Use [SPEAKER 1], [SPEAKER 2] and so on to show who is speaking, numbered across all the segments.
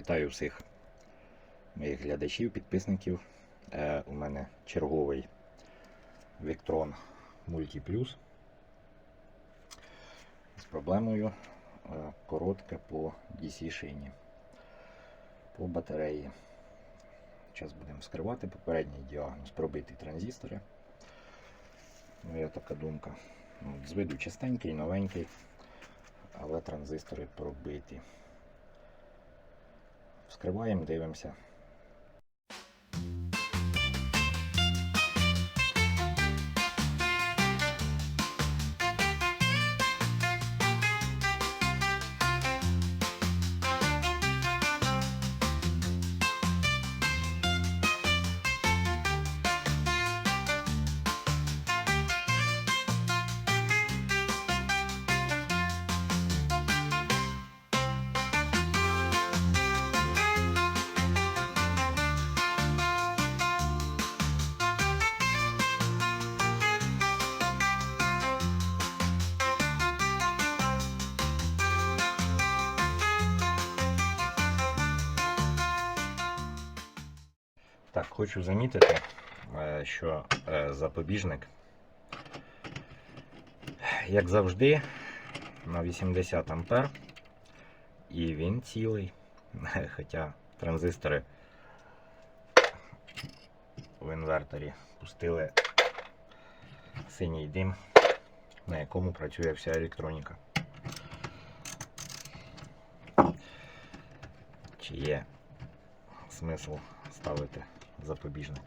[SPEAKER 1] Вітаю всіх моїх глядачів, підписників. Е, у мене черговий Victron Multi Plus з проблемою е, коротке по DC шині, по батареї. Зараз будемо вскривати попередній діагноз, пробиті транзистори. Моя така думка. Ну, З виду чистенький, новенький, але транзистори пробиті. Вскриваємо, дивимося. Так, хочу замітити, е, що е, запобіжник, як завжди, на 80 ампер, і він цілий. Хоча транзистори в інверторі пустили синій дим, на якому працює вся електроніка. Чи є смисл ставити запобіжник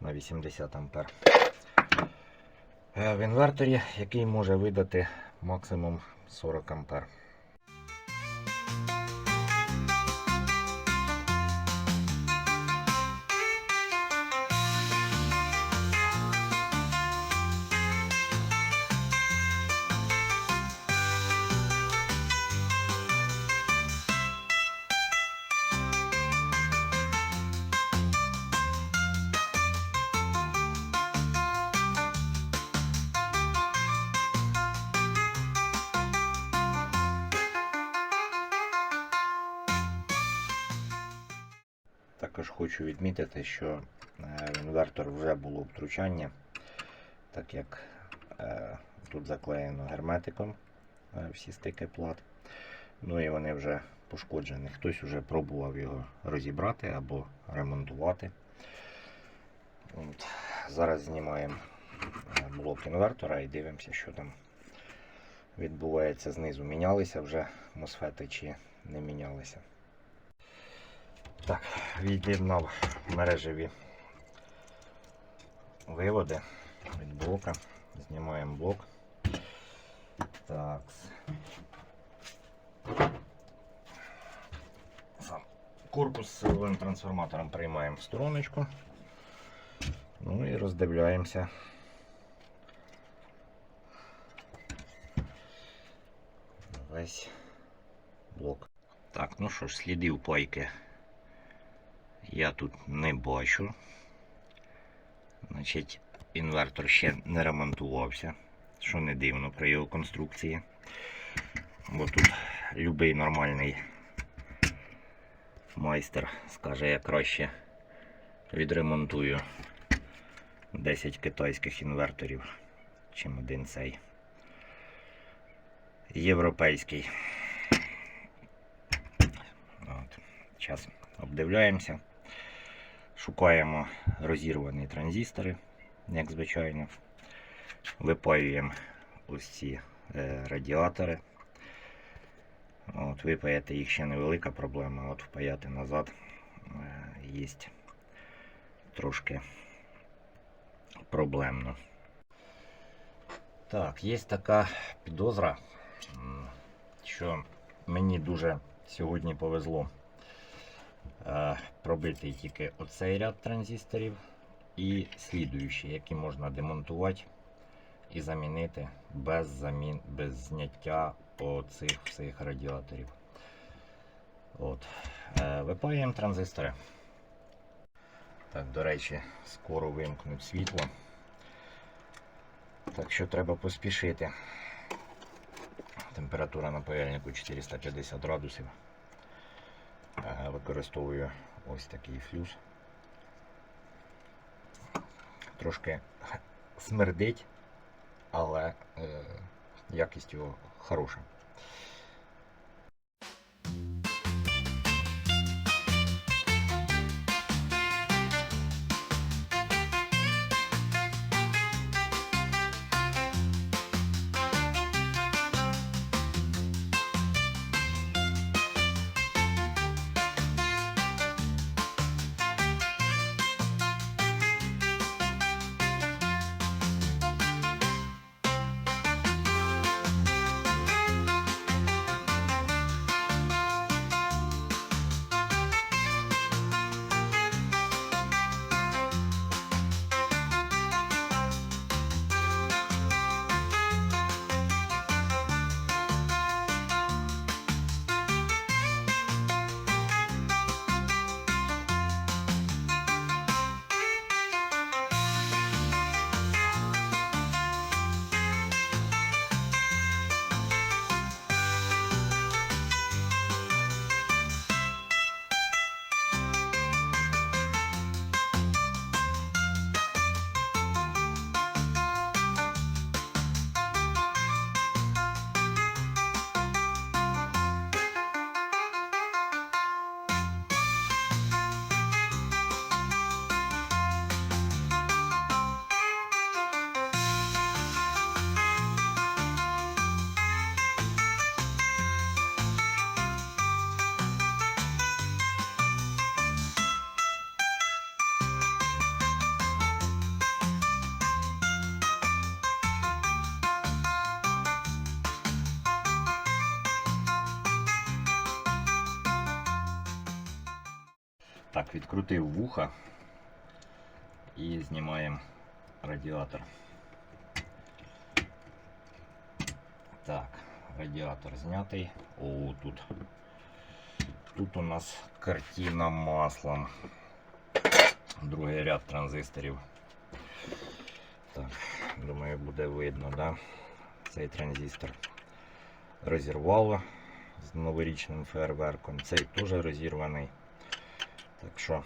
[SPEAKER 1] на 80 ампер. Е, В інверторі, який може видати максимум 40 ампер. Також хочу відмітити, що е, в інвертор вже було втручання, так як е, тут заклеєно герметиком е, всі стики плат. Ну і вони вже пошкоджені. Хтось вже пробував його розібрати або ремонтувати. От. Зараз знімаємо блок інвертора і дивимося, що там відбувається знизу. Мінялися вже мосфети чи не мінялися. Так, від'єднав мережеві виводи від блока. Знімаємо блок. Так. Сам корпус з силовим трансформатором приймаємо в стороночку. Ну і роздивляємося. Весь блок. Так, ну що ж, слідів пайки я тут не бачу. Значить, інвертор ще не ремонтувався, що не дивно при його конструкції. Бо тут будь-який нормальний майстер скаже, я краще відремонтую 10 китайських інверторів, чим один цей європейський. От. Зараз обдивляємося. Шукаємо розірвані транзистори, як звичайно. Випаюємо ось ці е, радіатори. От, Випаяти їх ще невелика проблема, от впаяти назад е, є трошки проблемно. Так, є така підозра, що мені дуже сьогодні повезло е, пробитий тільки оцей ряд транзисторів і слідуючі, які можна демонтувати і замінити без замін, без зняття оцих всіх радіаторів. От. Е, Випаюємо транзистори. Так, до речі, скоро вимкнуть світло. Так що треба поспішити. Температура на паяльнику 450 градусів. Е, Використовую ось такий флюс. Трошки смердить, але е, якість його хороша. Так, відкрутив вуха і знімаємо радіатор. Так, радіатор знятий. О, тут. Тут у нас картина маслом. Другий ряд транзисторів. Так, думаю, буде видно, да? Цей транзистор розірвало з новорічним фейерверком. Цей теж розірваний. Так що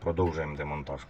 [SPEAKER 1] продовжуємо демонтаж.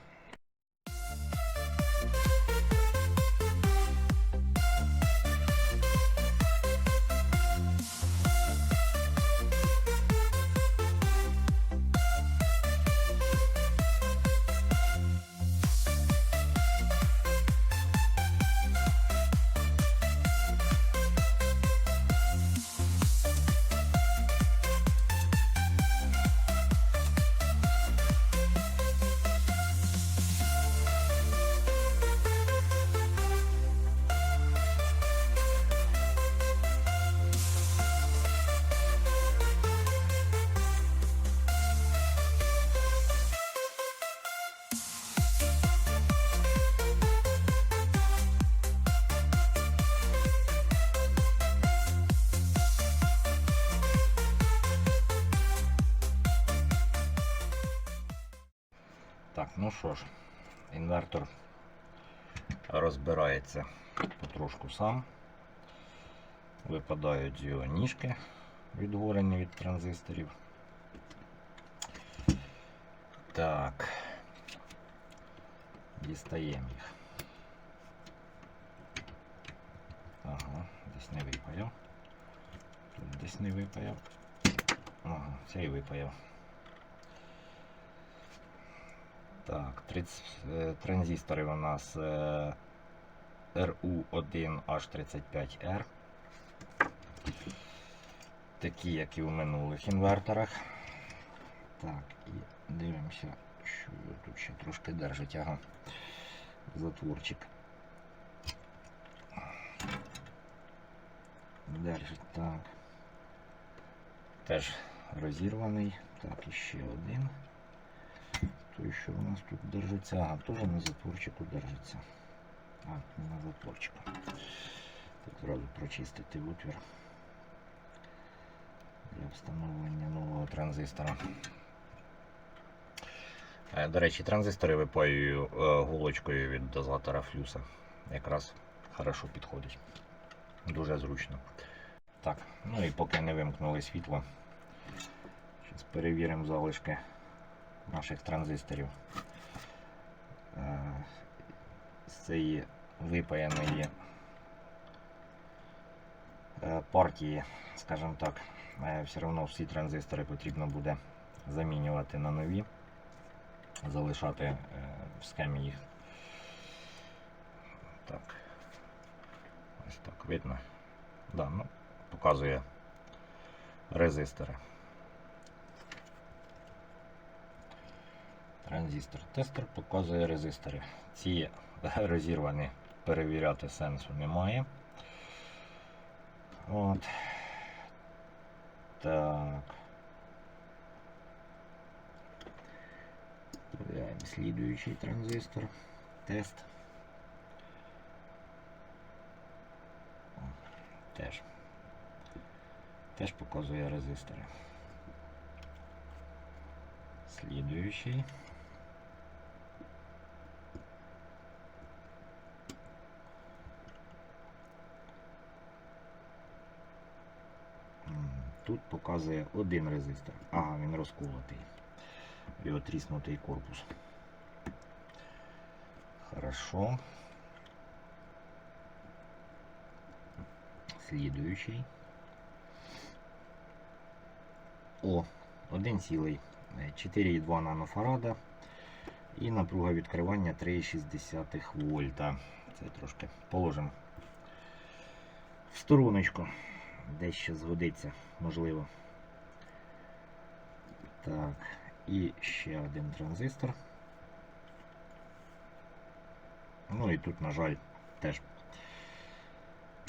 [SPEAKER 1] Так, ну що ж, інвертор розбирається потрошку сам. Випадають його ніжки, відгорені від транзисторів. Так. Дістаємо їх. Ага, десь не випаяв. Тут десь не випаяв. Ага, цей випаяв. Так, 30, е, транзистори у нас е, RU1H35R. Такі, як і у минулих інверторах. Так, і дивимося, що тут ще трошки держить. Ага. Затворчик. Держить, так. Теж розірваний. Так, і ще один. Той, що у нас тут держиться, ага, теж на затворчику держиться. А, не на затворчику. Так зразу прочистити отвір для встановлення нового транзистора. Е, До речі, транзистори випаюю е, гулочкою від дозатора флюса. Якраз хорошо підходить. Дуже зручно. Так, ну і поки не вимкнули світло, Зараз перевіримо залишки наших транзисторів. Е, З цієї випаяної е, партії, скажімо так, е, все одно всі транзистори потрібно буде замінювати на нові, залишати е, в схемі їх. Так. Ось так видно. Да, ну, показує резистори. Транзистор. Тестер показує резистори. Ці розірвані перевіряти сенсу немає. От. Так. Проверяем следующий транзистор. Тест. Теж. Теж показує резистори. Слідуючий. Тут показує один резистор. Ага, він розколотий. Його тріснутий корпус. Хорошо. Слідуючий. О, один цілий. Е, 4,2 нанофарада. І напруга відкривання 3,6 вольта. Це трошки положимо в стороночку. Десь ще згодиться, можливо. Так, і ще один транзистор. Ну і тут, на жаль, теж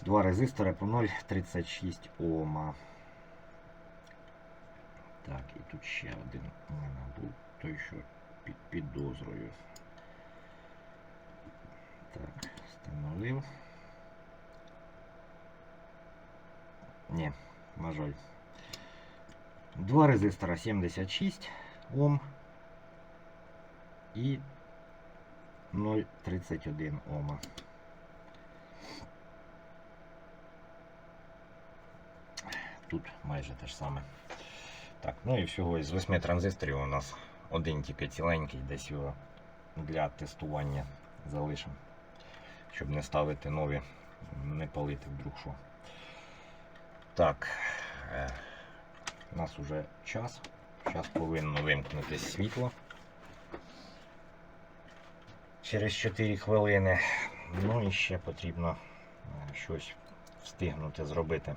[SPEAKER 1] два резистори по 0,36 Ома. Так, і тут ще один у мене був той, що під підозрою. Так, встановив. Ні, на жаль. Два резистора 76 Ом і 0,31 Ома. Тут майже те ж саме. Так, ну і всього із 8 транзисторів у нас один тільки ціленький, десь його для тестування залишимо. Щоб не ставити нові, не палити вдруг що. Так, е, у нас уже час. Зараз повинно вимкнутися світло. Через 4 хвилини. Ну і ще потрібно е, щось встигнути зробити.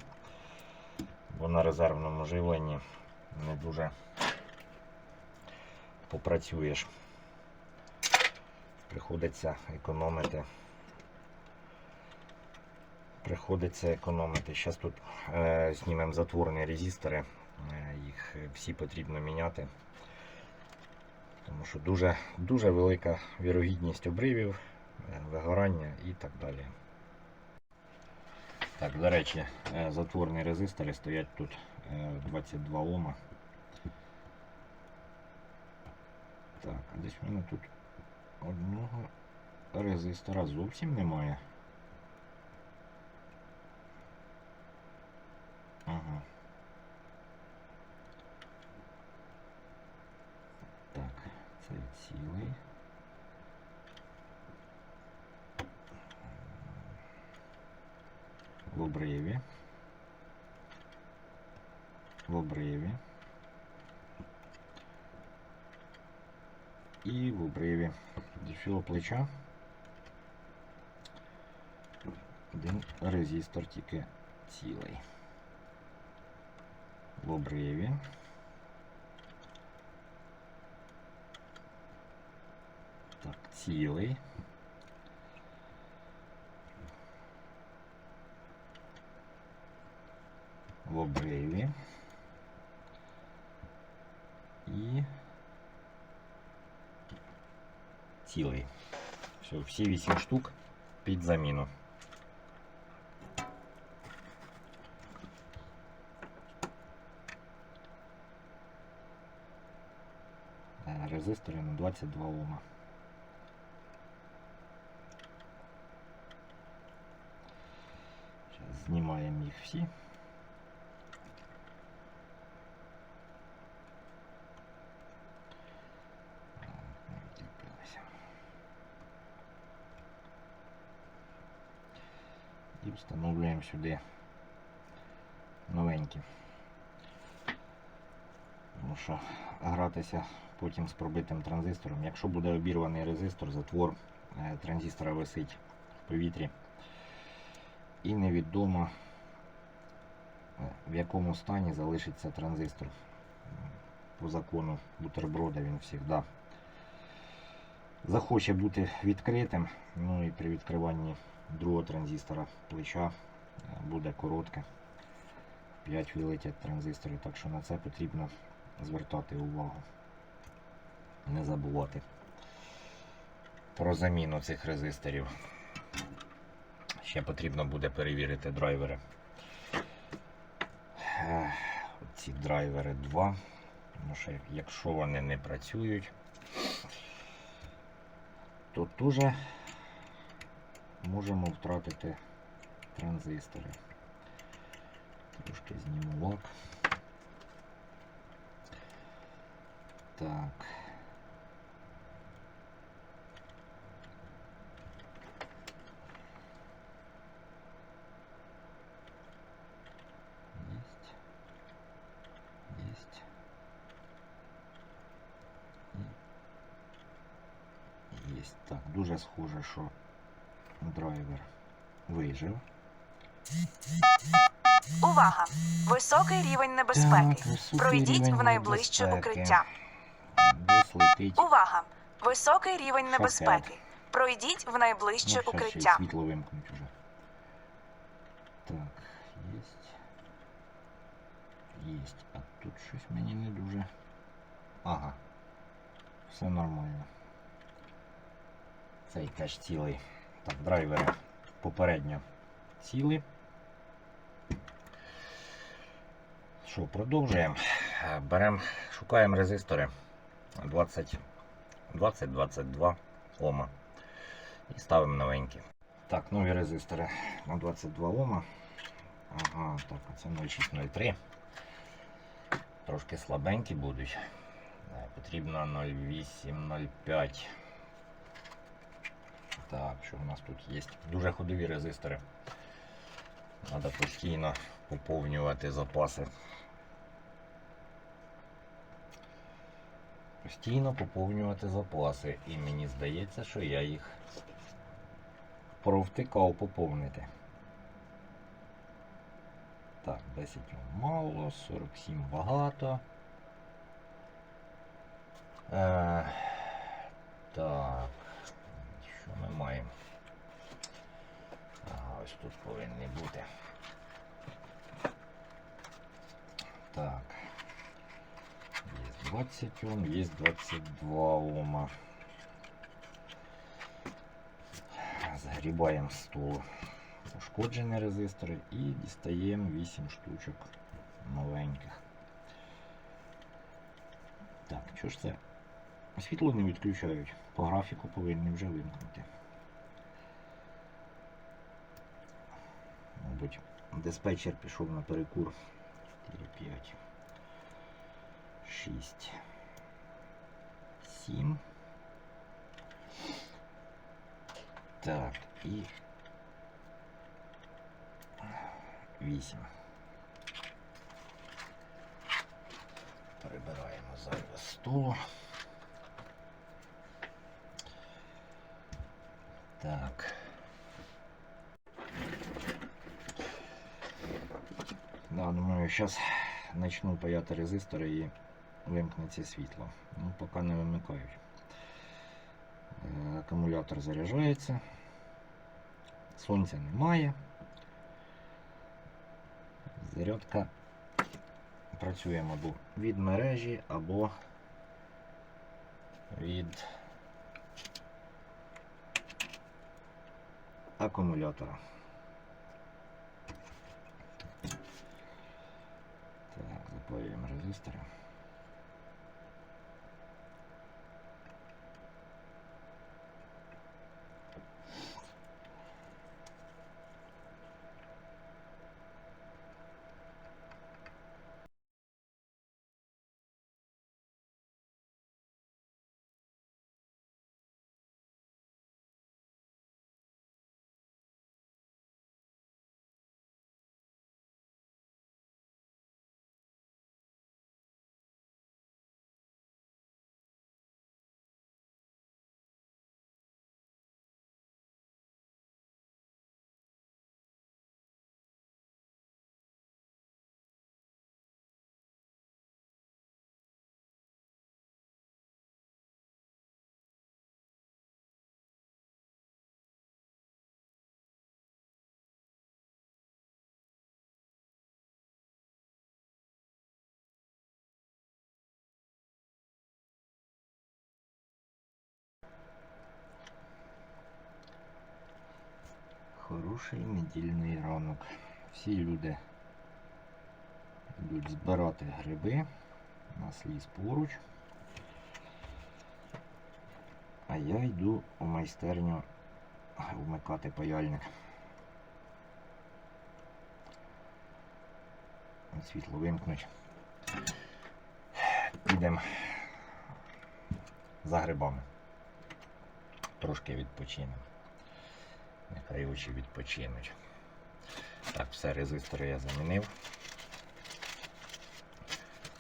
[SPEAKER 1] Бо на резервному живленні не дуже попрацюєш. Приходиться економити. Приходиться економити. Зараз тут е, знімемо затворні резистори. Е, їх всі потрібно міняти. Тому що дуже, дуже велика вірогідність обривів, е, вигорання і так далі. Так, до речі, е, затворні резистори стоять тут е, 22 Ома. Так, а десь в мене тут одного резистора зовсім немає. Ага. Так, це цілий. В обриві. В обриві. І в обриві. До плеча. Один резистор тільки цілий. В обриві. Так, цілий. В обриві. І цілий. Все, всі 8 штук під заміну. резисторі на 22 Ома. Зараз знімаємо їх всі. І встановлюємо сюди новенькі. Тому що гратися потім з пробитим транзистором. Якщо буде обірваний резистор, затвор е, транзистора висить в повітрі. І невідомо е, в якому стані залишиться транзистор. По закону бутерброда він завжди захоче бути відкритим. Ну і при відкриванні другого транзистора плеча е, буде коротке. 5 вилетять транзистори, так що на це потрібно звертати увагу. Не забувати про заміну цих резисторів. Ще потрібно буде перевірити драйвери. Е, Ці драйвери 2. Тому що якщо вони не працюють, то теж можемо втратити транзистори. Трошки зніму лак. Так. Есть. Есть. І Есть. Так, дуже схоже, що драйвер вижив.
[SPEAKER 2] Увага! Високий рівень небезпеки.
[SPEAKER 1] Так, високий
[SPEAKER 2] Пройдіть
[SPEAKER 1] рівень
[SPEAKER 2] в найближче
[SPEAKER 1] небезпеки.
[SPEAKER 2] укриття.
[SPEAKER 1] Десь летить.
[SPEAKER 2] Увага! Високий рівень
[SPEAKER 1] Шахет.
[SPEAKER 2] небезпеки. Пройдіть в найближче
[SPEAKER 1] щас ще й
[SPEAKER 2] укриття.
[SPEAKER 1] світло вимкнуть уже. Так, єсть. Єсть. А тут щось мені не дуже. Ага. Все нормально. Цей теж цілий. Так, драйвери попередньо ціли. Що, продовжуємо. Е, Беремо, шукаємо резистори 20, 20-22 Ома. І ставимо новенькі. Так, нові резистори на 22 Ома. Ага, так, оце 0603. Трошки слабенькі будуть. Е, Потрібно 0805. Так, що у нас тут є? Дуже ходові резистори. Треба постійно поповнювати запаси. Постійно поповнювати запаси. І мені здається, що я їх провтикав поповнити. Так, 10 мало, 47 багато. Е, так, ми маємо? Ага, ось тут повинні бути. Так. Є 20 Ом, є 22 Ома. Загрібаємо з столу ушкоджені резистори і дістаємо 8 штучок новеньких. Так, що ж це? Світло не відключають. По графіку повинні вже вимкнути. Мабуть, диспетчер пішов на перекур. 4, 5, 6, 7. Так, і 8. Прибираємо зайве з столу. Так. Да, думаю, зараз почну паяти резистори і вимкнеться світло. Ну, поки не вимикають. Е, Акумулятор заряджається. Сонця немає. Зарядка працюємо або від мережі, або від акумулятора. Так, запаюємо резистори. Хороший недільний ранок. Всі люди йдуть збирати гриби, У нас ліс поруч. А я йду у майстерню вмикати паяльник. Світло вимкнуть. Підемо за грибами. Трошки відпочинемо. Нехай очі відпочинуть. Так, все, резистори я замінив.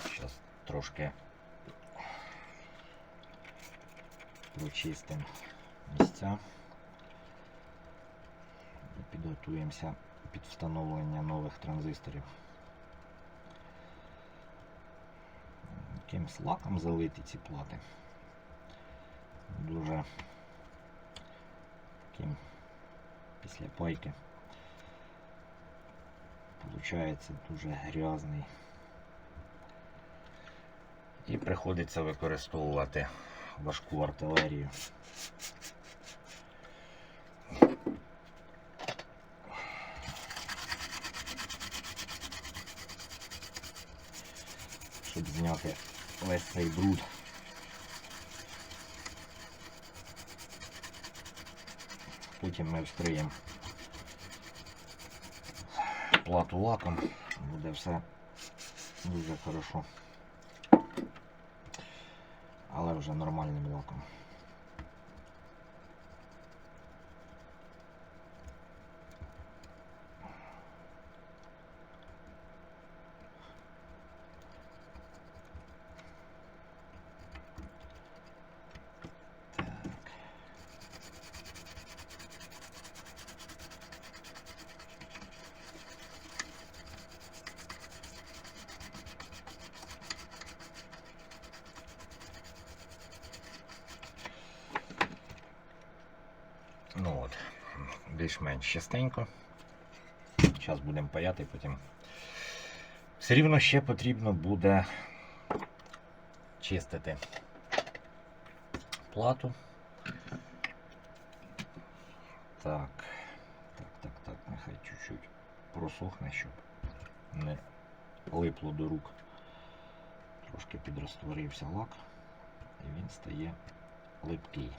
[SPEAKER 1] Зараз трошки прочистимо місця і підготуємося під встановлення нових транзисторів. Якимсь лаком залити ці плати. Дуже таким після пайки. Получається дуже грязний. І приходиться використовувати важку артилерію. Щоб зняти весь цей бруд. Потім ми вскриємо плату лаком, буде все дуже хорошо. Але вже нормальним лаком. Ну от, більш-менш частенько. Зараз будемо паяти, потім. Все рівно ще потрібно буде чистити плату. Так, так, так, так, нехай чуть-чуть просохне, щоб не липло до рук. Трошки підрозтворився лак, і він стає липкий.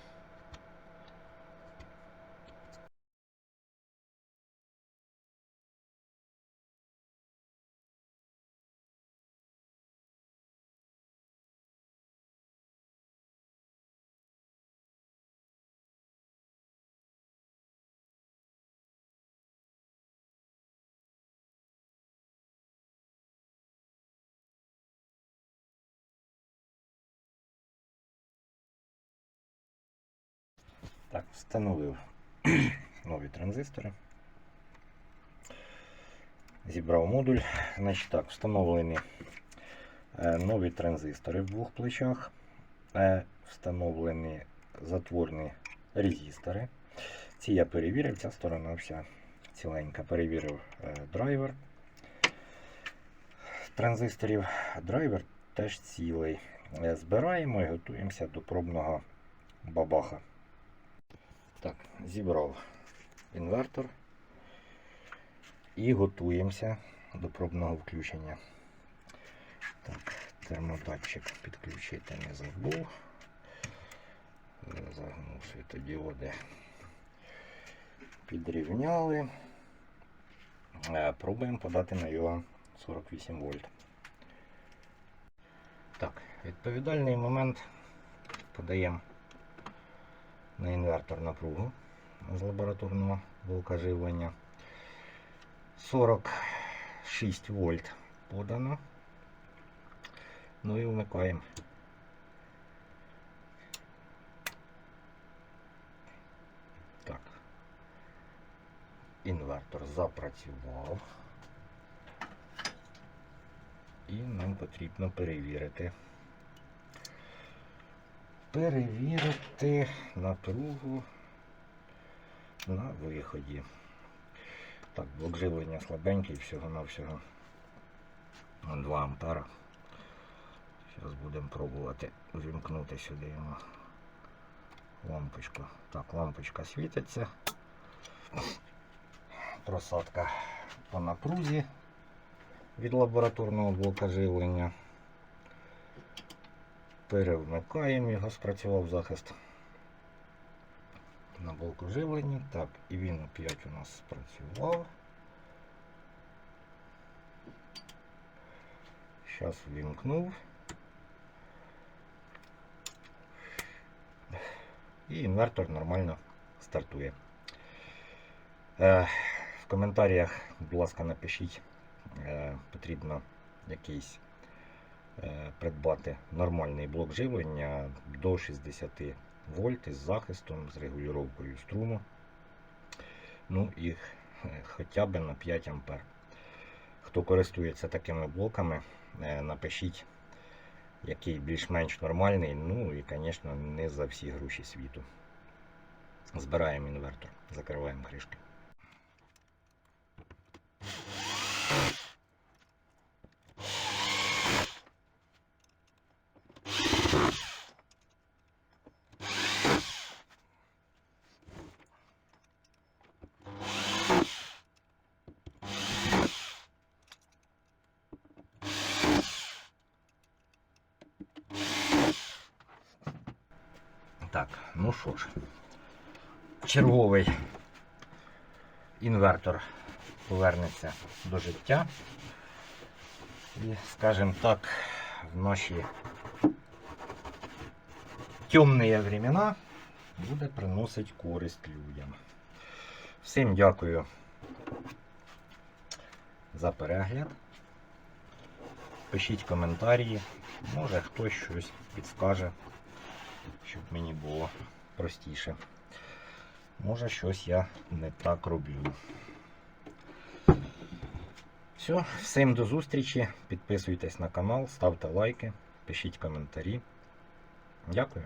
[SPEAKER 1] Так, встановив нові транзистори. Зібрав модуль. Значить так, встановлені е, нові транзистори в двох плечах. Е, Встановлені затворні резистори. Ці я перевірив, ця сторона вся ціленька. Перевірив е, драйвер транзисторів. Драйвер теж цілий. Збираємо і готуємося до пробного бабаха. Так, зібрав інвертор і готуємося до пробного включення. Так, термотатчик підключити не забув. Е, Загнув світодіоди. Підрівняли. Е, Пробуємо подати на його 48 вольт. Так, відповідальний момент подаємо на інвертор напругу з лабораторного блока живлення. 46 вольт подано. Ну і вмикаємо. Так. Інвертор запрацював. І нам потрібно перевірити. Перевірити напругу на виході. Так, блок живлення слабенький, всього-навсього 2 ампера. Зараз будемо пробувати вімкнути сюди йому лампочку. Так, лампочка світиться. просадка по напрузі від лабораторного блока живлення. Перевмикаємо його, спрацював захист на блоку живлення. Так, і він опять у нас спрацював. Зараз ввімкнув. І інвертор нормально стартує. Е, в коментарях, будь ласка, напишіть, е, потрібно якийсь придбати нормальний блок живлення до 60 вольт із захистом, з регулювання струму. Ну і е, хоча б на 5 ампер. Хто користується такими блоками, е, напишіть, який більш-менш нормальний. Ну і, звісно, не за всі гроші світу. Збираємо інвертор, закриваємо кришки. Так, ну що ж, черговий інвертор повернеться до життя. І, скажімо так, в наші темні времена буде приносити користь людям. Всім дякую за перегляд. Пишіть коментарі, може хтось щось підскаже щоб мені було простіше. Може, щось я не так роблю. Все, всім до зустрічі. Підписуйтесь на канал, ставте лайки, пишіть коментарі. Дякую.